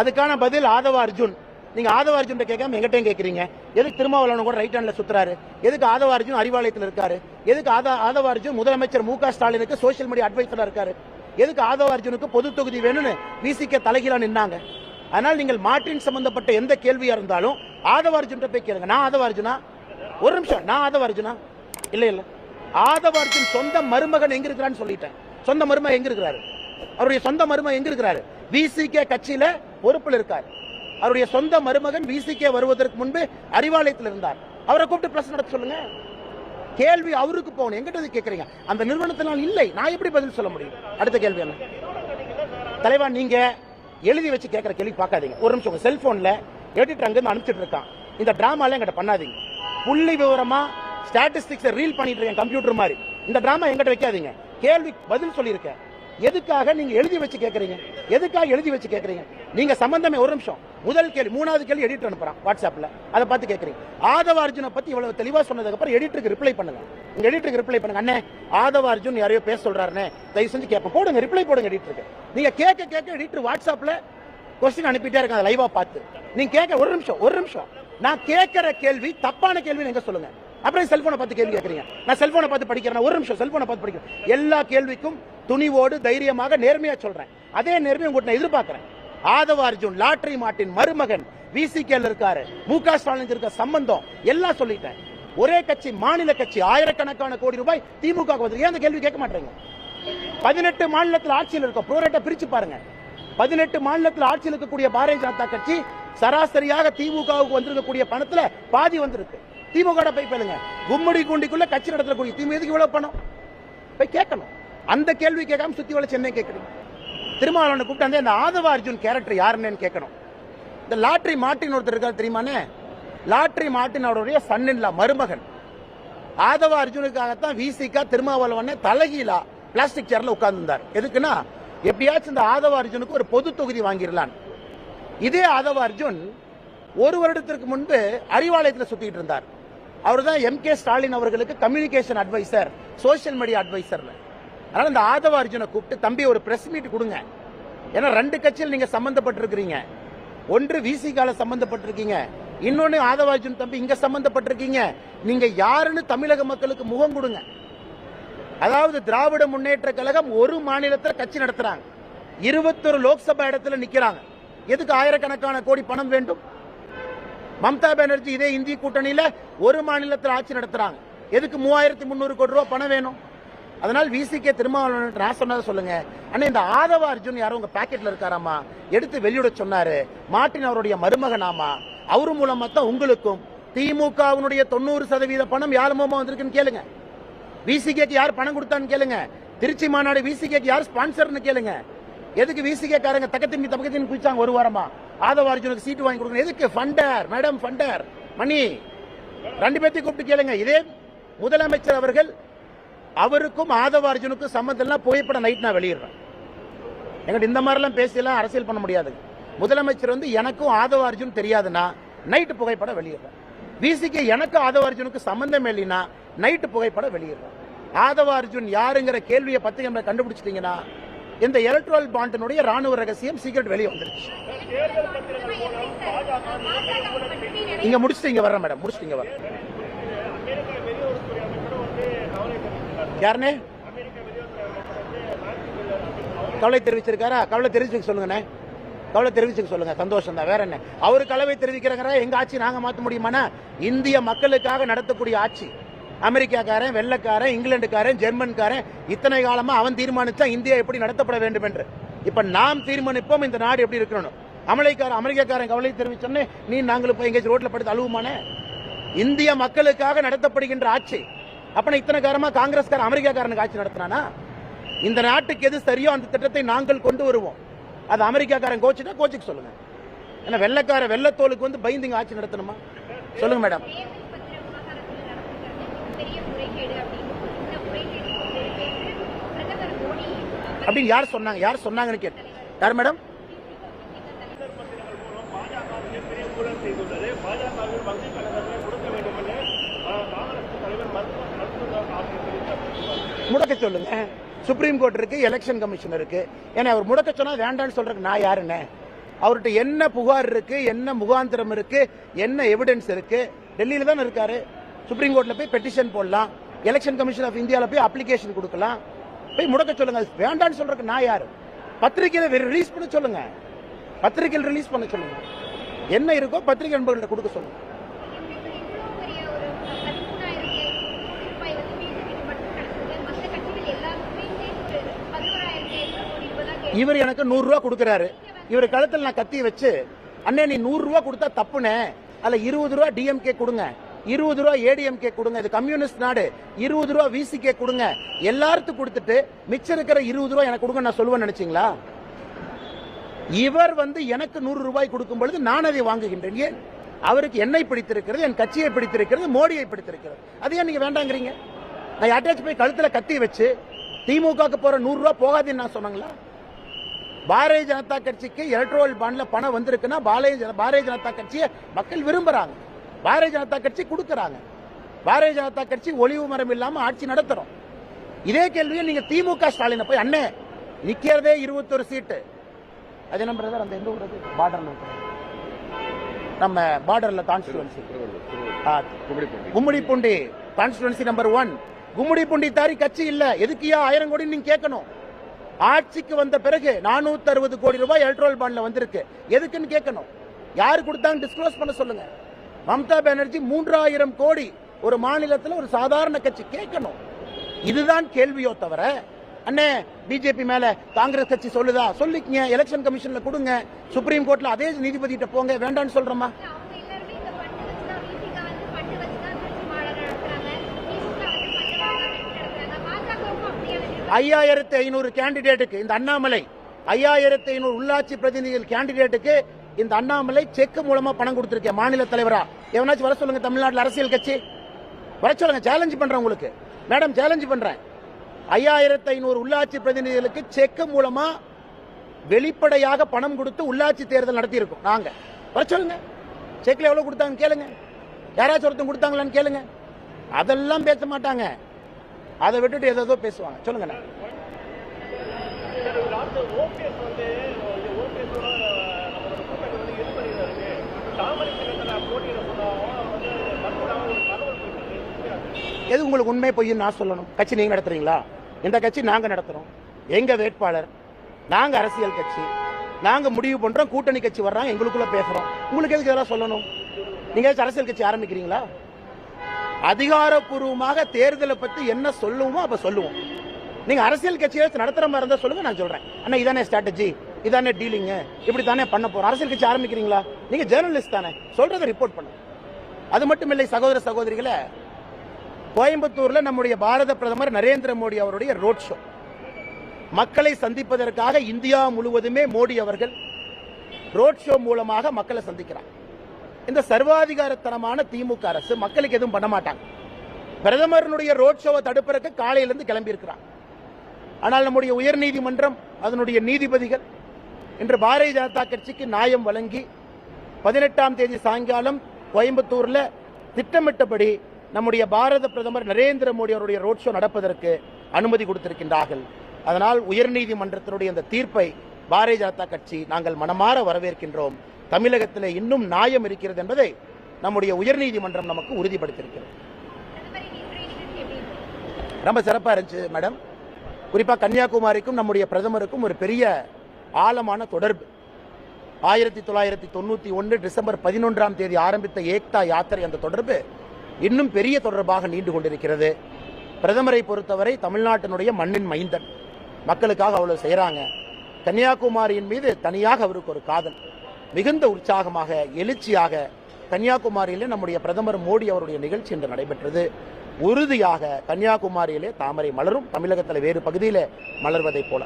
அதுக்கான பதில் ஆதவ அர்ஜுன். நீங்க ஆதவ அர்ஜுன் கேட்காம எங்கிட்டையும் கேக்குறீங்க எதுக்கு திருமாவளவன் கூட ரைட் ஹேண்ட்ல சுத்துறாரு? எதுக்கு ஆதவ அர்ஜுன் அறிவாலயத்தில் இருக்காரு? எதுக்கு ஆதா ஆதவ அர்ஜுன் முதலமைச்சர் மு க ஸ்டாலினுக்கு சோசியல் மீடியா அட்வைசரா இருக்காரு? எதுக்கு ஆதவ அர்ஜுனுக்கு பொது தொகுதி வேணும்னு விசிக்க தலைகீழா நின்னாங்க? அதனால் நீங்கள் மாட்டின் சம்பந்தப்பட்ட எந்த கேள்வியா இருந்தாலும் ஆதவ அர்ஜுன் போய் கேளுங்க. நான் ஆதவ அர்ஜுனா? ஒரு நிமிஷம். நான் ஆதவ அர்ஜுனா? இல்ல இல்ல. ஆதவ அர்ஜுன் சொந்த மருமகன் எங்க இருக்கிறான்னு சொல்லிட்டேன். சொந்த மருமகன் எங்க இருக்கிறாரு? அவருடைய சொந்த மருமகன் எங்க இருக்கிறாரு? விசிகே கட்சியில பொறுப்பில் இருக்கார். அவருடைய சொந்த மருமகன் விசிகே வருவதற்கு முன்பு அறிவாலயத்தில் இருந்தார். அவரை கூப்பிட்டு பிரச்சனை நடத்த சொல்லுங்க. கேள்வி அவருக்கு போகணும். எங்கிட்ட கேட்கறீங்க? அந்த நிறுவனத்தினால் இல்லை. நான் எப்படி பதில் சொல்ல முடியும்? அடுத்த கேள்வி என்ன? தலைவா நீங்க எழுதி வச்சு கேட்கிற கேள்வி பார்க்காதீங்க. ஒரு நிமிஷம் உங்க செல்போன்ல எடிட்டர் அங்கிருந்து அனுப்பிச்சிட்டு இருக்கான். இந்த டிராமால எங்கிட்ட பண்ணாதீங்க. புள்ளி விவரமா ஸ்டாட்டிஸ்டிக்ஸை ரீல் பண்ணிட்டு இருக்கேன் கம்ப்யூட்டர் மாதிரி. இந்த டிராமா எங்கிட்ட வைக்காதீங்க. கேள்வி பதில் சொல்லியிருக்கேன். எதுக்காக நீங்க எழுதி வச்சு கேட்கறீங்க எதுக்காக எழுதி வச்சு கேட்கறீங்க நீங்க சம்பந்தமே ஒரு நிமிஷம். முதல் கேள்வி மூணாவது கேள்வி எடிட்டர் அனுப்புறான் வாட்ஸ்அப்ல அதை பார்த்து கேட்கறீங்க ஆதவ அர்ஜுனை பத்தி இவ்வளவு தெளிவா சொன்னதுக்கு அப்புறம் எடிட்டருக்கு ரிப்ளை பண்ணுங்க. உங்க எடிட்டருக்கு ரிப்ளை பண்ணுங்க. அண்ணே ஆதவ அர்ஜுன் யாரையோ பேச சொல்றாருன்னு தயவு செஞ்சு கேட்போம். போடுங்க ரிப்ளை போடுங்க எடிட்டருக்கு நீங்க கேட்க கேட்க எடிட்டர் வாட்ஸ்அப்ல கொஸ்டின் அனுப்பிட்டே இருக்காங்க. லைவா பார்த்து. நீங்க கேட்க ஒரு நிமிஷம் ஒரு நிமிஷம். நான் கேட்கிற கேள்வி தப்பான கேள்வி நீங்க சொல்லுங்க? அப்புறம் செல்போனை பார்த்து கேள்வி கேட்குறீங்க. நான் செல்போனை பார்த்து படிக்கிறேன். ஒரு நிமிஷம் செல்போனை பார்த்து படிக்கிறேன். எல்லா கேள்விக்கும் துணிவோடு தைரியமாக நேர்மையா சொல்றேன். அதே நேர்மையை உங்கள்கிட்ட நான் எதிர்பார்க்கிறேன். ஆதவ அர்ஜுன் லாட்டரி மாட்டின் மருமகன் விசிகேல இருக்காரு மு க ஸ்டாலின் இருக்க சம்பந்தம் எல்லாம் சொல்லிட்டேன். ஒரே கட்சி மாநில கட்சி ஆயிரக்கணக்கான கோடி ரூபாய் திமுக வந்து ஏன் அந்த கேள்வி கேட்க மாட்டேங்க பதினெட்டு மாநிலத்தில் ஆட்சியில் இருக்க ப்ரோரேட்டை பிரிச்சு பாருங்க. பதினெட்டு மாநிலத்தில் ஆட்சியில் இருக்கக்கூடிய பாரதிய ஜனதா கட்சி சராசரியாக திமுகவுக்கு வந்திருக்கக்கூடிய பணத்துல பாதி வந்திருக்கு. திமுக போய் பேளுங்க. கும்மிடி குண்டிக்குள்ள கட்சி நடத்தக்கூடிய திமுக எதுக்கு இவ்வளவு பணம்? போய் கேட்கணும். அந்த கேள்வி கேட்காம சுத்தி வள சென்னை கேட்குறீங்க. திருமாவளவனை கூப்பிட்டு அந்த ஆதவ அர்ஜுன் கேரக்டர் யாருன்னு கேட்கணும். இந்த லாட்ரி மார்ட்டின் ஒருத்தர் இருக்காரு தெரியுமானே லாட்ரி மாட்டின் அவருடைய சன்னின்லா மருமகன். ஆதவ அர்ஜுனுக்காகத்தான் விசிகா திருமாவளவனே தலைகீழா பிளாஸ்டிக் சேர்ல உட்கார்ந்துருந்தார். எதுக்குன்னா எப்படியாச்சும் இந்த ஆதவ அர்ஜுனுக்கு ஒரு பொது தொகுதி வாங்கிடலான் இதே ஆதவ அர்ஜுன் ஒரு வருடத்திற்கு முன்பு அறிவாலயத்தில் சுத்திட்டு இருந்தார். அவர் தான் எம் கே ஸ்டாலின் அவர்களுக்கு கம்யூனிகேஷன் அட்வைசர் சோஷியல் மீடியா அட்வைசர்ல அதனால இந்த ஆதவ அர்ஜுனை கூப்பிட்டு தம்பி ஒரு பிரஸ் மீட் கொடுங்க. ஏன்னா ரெண்டு கட்சியில் நீங்க சம்பந்தப்பட்டிருக்கிறீங்க. ஒன்று விசிகால சம்பந்தப்பட்டிருக்கீங்க. இன்னொன்னு ஆதவ அர்ஜுன் தம்பி இங்க சம்பந்தப்பட்டிருக்கீங்க. நீங்க யாருன்னு தமிழக மக்களுக்கு முகம் கொடுங்க. அதாவது திராவிட முன்னேற்ற கழகம் ஒரு மாநிலத்தில் கட்சி நடத்துறாங்க. இருபத்தொரு லோக்சபா இடத்துல நிக்கிறாங்க. எதுக்கு ஆயிரக்கணக்கான கோடி பணம் வேண்டும்? மம்தா பானர்ஜி இதே இந்திய கூட்டணியில் ஒரு மாநிலத்தில் ஆட்சி நடத்துகிறாங்க எதுக்கு மூவாயிரத்தி முந்நூறு கோடி ரூபா பணம் வேணும்? அதனால் விசிகே திருமாவளவன் நான் சொன்னதை சொல்லுங்க. அண்ணா இந்த ஆதவ அர்ஜுன் யாரும் உங்கள் பேக்கெட்டில் இருக்காராமா? எடுத்து வெளியிட சொன்னாரு. மாட்டின் அவருடைய மருமகனாமா? அவர் மூலமாக தான் உங்களுக்கும் திமுகவினுடைய தொண்ணூறு சதவீத பணம் யார் மூலமாக வந்திருக்குன்னு கேளுங்க. விசிகேக்கு யார் பணம் கொடுத்தான்னு கேளுங்க. திருச்சி மாநாடு விசிகேக்கு யார் ஸ்பான்சர்னு கேளுங்க. எதுக்கு விசிகே காரங்க தக்கத்தின் தக்கத்தின் குளிச்சாங்க ஒரு வாரமா? ஆதவ அர்ஜுனுக்கு சீட்டு வாங்கி கொடுக்கணும். எதுக்கு? ஃபண்டர். Madam funder. மணி. ரெண்டு பேர்த்தையும் கூப்பிட்டு கேளுங்க. இதே முதலமைச்சர் அவர்கள் அவருக்கும் ஆதவ அர்ஜுனுக்கும் சம்மந்தம் எல்லாம் புகைப்படம் நைட் நான் வெளியிடுறேன். எங்கிட்ட இந்த மாதிரிலாம் பேசியெல்லாம் அரசியல் பண்ண முடியாது. முதலமைச்சர் வந்து எனக்கும் ஆதவ அர்ஜுன் தெரியாதுன்னா நைட்டு புகைப்படம் வெளியிடுறேன். விசிக்கு எனக்கும் ஆதவ அர்ஜுனுக்கு சம்பந்தம் இல்லைன்னா நைட்டு புகைப்படம் வெளியிடுறேன். ஆதவ அர்ஜுன் யாருங்கிற கேள்வியை பத்திரிகை கண்டுபிடிச்சிட்டிங்கன்னா இந்த எலக்ட்ரல் பாண்டினுடைய ராணுவ ரகசியம் சீக்கிரம் வெளியே வந்துருச்சு. இங்க முடிச்சுட்டு இங்க வர்றேன் மேடம் முடிச்சுட்டு இங்க வர்றேன். யாருனே கவலை தெரிவிச்சிருக்காரா? கவலை தெரிவிச்சுக்க சொல்லுங்கண்ணே. கவலை தெரிவிச்சுக்க சொல்லுங்க. சந்தோஷம் தான். வேற என்ன? அவரு கலவை தெரிவிக்கிறாங்க எங்க ஆட்சி நாங்க மாத்த முடியுமானா இந்திய மக்களுக்காக நடத்தக்கூடிய ஆட்சி. அமெரிக்காக்காரன் வெள்ளக்காரன் இங்கிலாந்துக்காரன் ஜெர்மன்காரன் இத்தனை காலமாக அவன் தீர்மானித்தா இந்தியா எப்படி நடத்தப்பட வேண்டும் என்று இப்போ நாம் தீர்மானிப்போம் இந்த நாடு எப்படி இருக்கணும்? அமெரிக்கார அமெரிக்காக்காரன் கவலை தெரிவிச்சோன்னே நீ நாங்களும் போய் எங்கேயாச்சும் ரோட்டில் படுத்து அழுவுமானே இந்திய மக்களுக்காக நடத்தப்படுகின்ற ஆட்சி. அப்போ இத்தனை காரமாக காங்கிரஸ்காரன் அமெரிக்காக்காரனுக்கு ஆட்சி நடத்தினானா? இந்த நாட்டுக்கு எது சரியோ அந்த திட்டத்தை நாங்கள் கொண்டு வருவோம். அது அமெரிக்காக்காரன் கோச்சுனா கோச்சுக்கு சொல்லுங்க. ஏன்னா வெள்ளக்கார வெள்ளத்தோலுக்கு வந்து பயந்துங்க ஆட்சி நடத்தணுமா? சொல்லுங்க மேடம். அப்படின்னு யார் சொன்னாங்க? யார் சொன்னாங்கன்னு கேட்டு யார் மேடம்? முடக்க சொல்லுங்க. சுப்ரீம் கோர்ட் இருக்கு எலெக்ஷன் கமிஷன் இருக்கு. ஏன்னா அவர் முடக்க சொன்னா வேண்டாம்னு சொல்றதுக்கு நான் யாருன்னு அவர்கிட்ட என்ன புகார் இருக்கு என்ன முகாந்திரம் இருக்கு என்ன எவிடன்ஸ் இருக்கு? டெல்லியில தான் இருக்காரு. சுப்ரீம் கோர்ட்ல போய் பெட்டிஷன் போடலாம். எலெக்ஷன் கமிஷன் ஆஃப் இந்தியாவில் போய் அப்ளிகேஷன் கொடுக்கலாம். போய் முடக்க சொல்லுங்க. அது வேண்டாம்னு சொல்றதுக்கு நான் யாரு? பத்திரிகையில ரிலீஸ் பண்ண சொல்லுங்க. பத்திரிகையில் ரிலீஸ் பண்ண சொல்லுங்க. என்ன இருக்கோ பத்திரிகை நண்பர்கள்ட்ட கொடுக்க சொல்லுங்க. இவர் எனக்கு நூறு ரூபா இவர் கழுத்தில் நான் கத்தி வச்சு அண்ணே நீ நூறு ரூபா கொடுத்தா தப்புனே. அதில் இருபது ரூபா டிஎம்கே கொடுங்க. இருபது ரூபா ஏடிஎம்கே கொடுங்க. இது கம்யூனிஸ்ட் நாடு. இருபது ரூபா விசிகே கொடுங்க. எல்லாருக்கும் கொடுத்துட்டு மிச்சம் இருக்கிற இருபது ரூபா எனக்கு கொடுங்க நான் சொல்லுவேன் நினைச்சீங்களா? இவர் வந்து எனக்கு நூறு ரூபாய் கொடுக்கும் பொழுது நான் அதை வாங்குகின்றேன். ஏன்? அவருக்கு என்னை பிடித்திருக்கிறது என் கட்சியை பிடித்திருக்கிறது மோடியை பிடித்திருக்கிறது. அது ஏன் நீங்க வேண்டாங்கிறீங்க? நான் அட்டாச் போய் கழுத்துல கத்தி வச்சு திமுகவுக்கு போற நூறு ரூபா போகாதுன்னு நான் சொன்னாங்களா? பாரதிய ஜனதா கட்சிக்கு எலக்ட்ரோல் பாண்ட்ல பணம் வந்திருக்குன்னா பாரதிய ஜன- பாரதிய ஜனதா கட்சியை மக்கள் விரும்புறாங்க. பாரதிய ஜனதா கட்சி கொடுக்கறாங்க. பாரதிய ஜனதா கட்சி ஒளிவு மரம் இல்லாம ஆட்சி நடத்துறோம். இதே கேள்வியை நீங்க திமுக ஸ்டாலினை போய் அண்ணே நிக்கிறதே இருபத்தொரு சீட்டு. அது என்ன பிரதர் அந்த எந்த ஊர் அது பார்டர்ல நம்ம பார்டர்ல constituency Gummidipoondi. Constituency number one Gummidipoondi தாரி கட்சி இல்ல. எதுக்கியா ஆயிரம் கோடி நீங்க கேட்கணும்? ஆட்சிக்கு வந்த பிறகு 460 அறுபது கோடி ரூபாய் எலக்ட்ரோல் பாண்ட்ல வந்திருக்கு. எதுக்குன்னு கேட்கணும்? யாரு கொடுத்தாங்க டிஸ்க்ளோஸ் பண்ண சொல்லுங்க. மம்தா பானர்ஜி மூன்றாயிரம் கோடி ஒரு மாநிலத்தில் ஒரு சாதாரண கட்சி கேட்கணும். இதுதான் கேள்வியோ தவிர அண்ணே பிஜேபி மேல காங்கிரஸ் கட்சி சொல்லுதா? சொல்லிக்கங்க எலெக்ஷன் கமிஷன்ல கொடுங்க சுப்ரீம் கோர்ட்ல அதே நீதிபதிகிட்ட போங்க வேண்டாம்னு சொல்றோமா? ஐயாயிரத்தி ஐநூறு கேண்டிடேட்டுக்கு இந்த அண்ணாமலை ஐயாயிரத்தி ஐநூறு உள்ளாட்சி பிரதிநிதிகள் கேண்டிடேட்டுக்கு இந்த அண்ணாமலை செக் மூலமா பணம் கொடுத்திருக்கேன் மாநில தலைவரா எவனாச்சும் வர சொல்லுங்க தமிழ்நாட்டில் அரசியல் கட்சி வர சொல்லுங்க சேலஞ்சு பண்றேன் உங்களுக்கு மேடம் சேலஞ்சு பண்றேன் ஐயாயிரத்தி ஐநூறு உள்ளாட்சி பிரதிநிதிகளுக்கு செக் மூலமா வெளிப்படையாக பணம் கொடுத்து உள்ளாட்சி தேர்தல் நடத்தியிருக்கோம் நாங்க வர சொல்லுங்க செக்ல எவ்வளவு கொடுத்தாங்க கேளுங்க யாராச்சும் ஒருத்தன் கொடுத்தாங்களான்னு கேளுங்க அதெல்லாம் பேச மாட்டாங்க அதை விட்டுட்டு ஏதோ பேசுவாங்க சொல்லுங்க எது உங்களுக்கு உண்மை பொய்ன்னு நான் சொல்லணும்? கட்சி நீங்க நடத்துறீங்களா? இந்த கட்சி நாங்க நடத்துறோம். எங்க வேட்பாளர்? நாங்க அரசியல் கட்சி. நாங்க முடிவு பண்றோம் கூட்டணி கட்சி வர்றாங்க எங்களுக்குள்ள பேசுறோம். உங்களுக்கு எதுக்கு இதெல்லாம் சொல்லணும்? நீங்க அரசியல் கட்சி ஆரம்பிக்கிறீங்களா? அதிகாரப்பூர்வமாக தேர்தலை பத்தி என்ன சொல்லுவோமோ அப்ப சொல்லுவோம். நீங்க அரசியல் கட்சியை நடத்துற மாதிரி இருந்தா சொல்லுங்க நான் சொல்றேன். அண்ணா இதானே ஸ்ட்ராட்டஜி இதானே டீலிங்கு இப்படி தானே பண்ண போகிறோம் அரசியல் கட்சி ஆரம்பிக்கிறீங்களா? நீங்கள் ஜேர்னலிஸ்ட் தானே. சொல்கிறத ரிப்போர்ட் பண்ண. அது மட்டும் இல்லை சகோதர சகோதரிகளை கோயம்புத்தூரில் நம்முடைய பாரத பிரதமர் நரேந்திர மோடி அவருடைய ரோட் ஷோ மக்களை சந்திப்பதற்காக இந்தியா முழுவதுமே மோடி அவர்கள் ரோட் ஷோ மூலமாக மக்களை சந்திக்கிறார். இந்த சர்வாதிகாரத்தனமான திமுக அரசு மக்களுக்கு எதுவும் பண்ண மாட்டாங்க. பிரதமரனுடைய ரோட் ஷோவை தடுப்பதற்கு காலையிலிருந்து கிளம்பியிருக்கிறார். ஆனால் நம்முடைய உயர்நீதிமன்றம் அதனுடைய நீதிபதிகள் இன்று பாரதிய ஜனதா கட்சிக்கு நியாயம் வழங்கி பதினெட்டாம் தேதி சாயங்காலம் கோயம்புத்தூரில் திட்டமிட்டபடி நம்முடைய பாரத பிரதமர் நரேந்திர மோடி அவருடைய ரோட் ஷோ நடப்பதற்கு அனுமதி கொடுத்திருக்கின்றார்கள். அதனால் உயர்நீதிமன்றத்தினுடைய அந்த தீர்ப்பை பாரதிய ஜனதா கட்சி நாங்கள் மனமாற வரவேற்கின்றோம். தமிழகத்தில் இன்னும் நியாயம் இருக்கிறது என்பதை நம்முடைய உயர்நீதிமன்றம் நமக்கு உறுதிப்படுத்தியிருக்கிறது. ரொம்ப சிறப்பாக இருந்துச்சு மேடம் குறிப்பாக கன்னியாகுமரிக்கும் நம்முடைய பிரதமருக்கும் ஒரு பெரிய ஆழமான தொடர்பு. ஆயிரத்தி தொள்ளாயிரத்தி தொண்ணூற்றி ஒன்று டிசம்பர் பதினொன்றாம் தேதி ஆரம்பித்த ஏக்தா யாத்திரை அந்த தொடர்பு இன்னும் பெரிய தொடர்பாக நீண்டு கொண்டிருக்கிறது. பிரதமரை பொறுத்தவரை தமிழ்நாட்டினுடைய மண்ணின் மைந்தன். மக்களுக்காக அவ்வளவு செய்கிறாங்க கன்னியாகுமரியின் மீது தனியாக அவருக்கு ஒரு காதல். மிகுந்த உற்சாகமாக எழுச்சியாக கன்னியாகுமரியிலே நம்முடைய பிரதமர் மோடி அவருடைய நிகழ்ச்சி இன்று நடைபெற்றது. உறுதியாக கன்னியாகுமரியிலே தாமரை மலரும் தமிழகத்தில் வேறு பகுதியில் மலர்வதைப் போல.